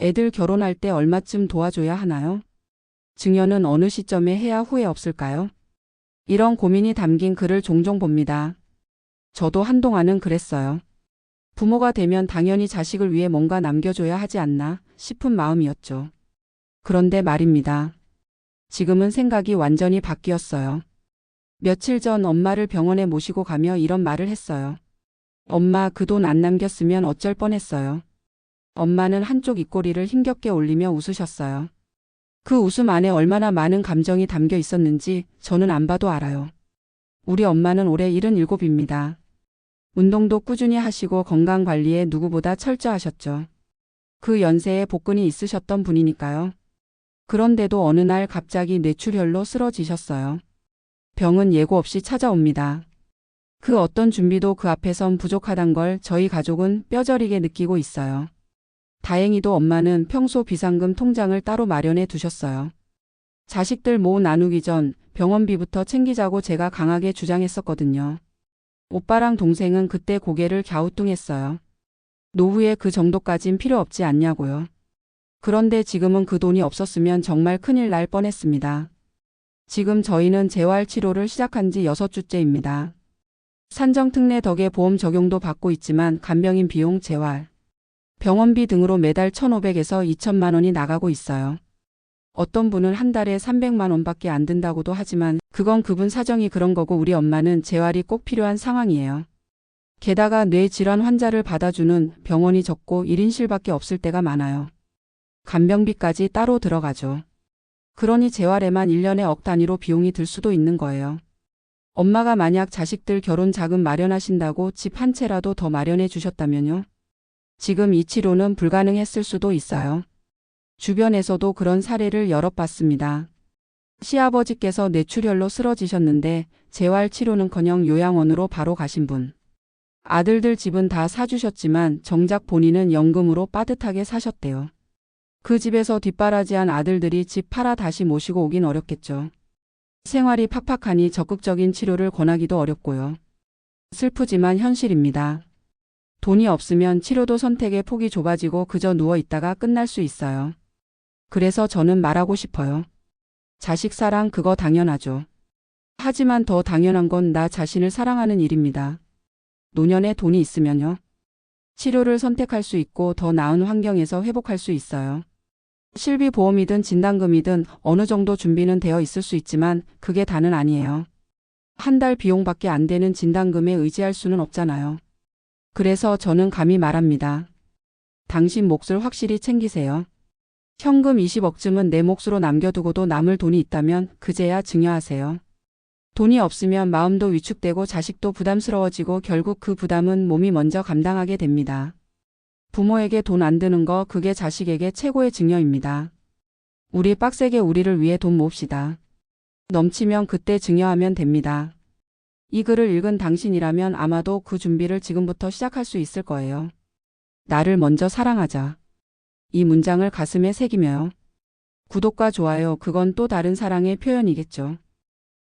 애들 결혼할 때 얼마쯤 도와줘야 하나요? 증여는 어느 시점에 해야 후회 없을까요? 이런 고민이 담긴 글을 종종 봅니다. 저도 한동안은 그랬어요. 부모가 되면 당연히 자식을 위해 뭔가 남겨줘야 하지 않나 싶은 마음이었죠. 그런데 말입니다. 지금은 생각이 완전히 바뀌었어요. 며칠 전 엄마를 병원에 모시고 가며 이런 말을 했어요. 엄마 그 돈 안 남겼으면 어쩔 뻔했어요. 엄마는 한쪽 입꼬리를 힘겹게 올리며 웃으셨어요. 그 웃음 안에 얼마나 많은 감정이 담겨 있었는지 저는 안 봐도 알아요. 우리 엄마는 올해 77입니다. 운동도 꾸준히 하시고 건강 관리에 누구보다 철저하셨죠. 그 연세에 복근이 있으셨던 분이니까요. 그런데도 어느 날 갑자기 뇌출혈로 쓰러지셨어요. 병은 예고 없이 찾아옵니다. 그 어떤 준비도 그 앞에선 부족하단 걸 저희 가족은 뼈저리게 느끼고 있어요. 다행히도 엄마는 평소 비상금 통장을 따로 마련해 두셨어요. 자식들 모 나누기 전 병원비부터 챙기자고 제가 강하게 주장했었거든요. 오빠랑 동생은 그때 고개를 갸우뚱했어요. 노후에 그 정도까진 필요 없지 않냐고요. 그런데 지금은 그 돈이 없었으면 정말 큰일 날 뻔했습니다. 지금 저희는 재활 치료를 시작한 지 6주째입니다. 산정특례 덕에 보험 적용도 받고 있지만 간병인 비용 재활, 병원비 등으로 매달 1,500에서 2천만 원이 나가고 있어요. 어떤 분은 한 달에 300만 원밖에 안 든다고도 하지만 그건 그분 사정이 그런 거고 우리 엄마는 재활이 꼭 필요한 상황이에요. 게다가 뇌질환 환자를 받아주는 병원이 적고 1인실밖에 없을 때가 많아요. 간병비까지 따로 들어가죠. 그러니 재활에만 1년에 억 단위로 비용이 들 수도 있는 거예요. 엄마가 만약 자식들 결혼 자금 마련하신다고 집 한 채라도 더 마련해 주셨다면요. 지금 이 치료는 불가능했을 수도 있어요. 주변에서도 그런 사례를 여럿 봤습니다. 시아버지께서 뇌출혈로 쓰러지셨는데 재활 치료는커녕 요양원으로 바로 가신 분. 아들들 집은 다 사주셨지만 정작 본인은 연금으로 빠듯하게 사셨대요. 그 집에서 뒷바라지한 아들들이 집 팔아 다시 모시고 오긴 어렵겠죠. 생활이 팍팍하니 적극적인 치료를 권하기도 어렵고요. 슬프지만 현실입니다. 돈이 없으면 치료도 선택의 폭이 좁아지고 그저 누워 있다가 끝날 수 있어요. 그래서 저는 말하고 싶어요. 자식 사랑 그거 당연하죠. 하지만 더 당연한 건 나 자신을 사랑하는 일입니다. 노년에 돈이 있으면요. 치료를 선택할 수 있고 더 나은 환경에서 회복할 수 있어요. 실비보험이든 진단금이든 어느 정도 준비는 되어 있을 수 있지만 그게 다는 아니에요. 한 달 비용밖에 안 되는 진단금에 의지할 수는 없잖아요. 그래서 저는 감히 말합니다. 당신 몫을 확실히 챙기세요. 현금 20억쯤은 내 몫으로 남겨두고도 남을 돈이 있다면 그제야 증여하세요. 돈이 없으면 마음도 위축되고 자식도 부담스러워지고 결국 그 부담은 몸이 먼저 감당하게 됩니다. 부모에게 돈 안 드는 거 그게 자식에게 최고의 증여입니다. 우리 빡세게 우리를 위해 돈 모읍시다. 넘치면 그때 증여하면 됩니다. 이 글을 읽은 당신이라면 아마도 그 준비를 지금부터 시작할 수 있을 거예요. 나를 먼저 사랑하자. 이 문장을 가슴에 새기며요. 구독과 좋아요, 그건 또 다른 사랑의 표현이겠죠.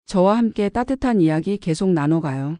저와 함께 따뜻한 이야기 계속 나눠가요.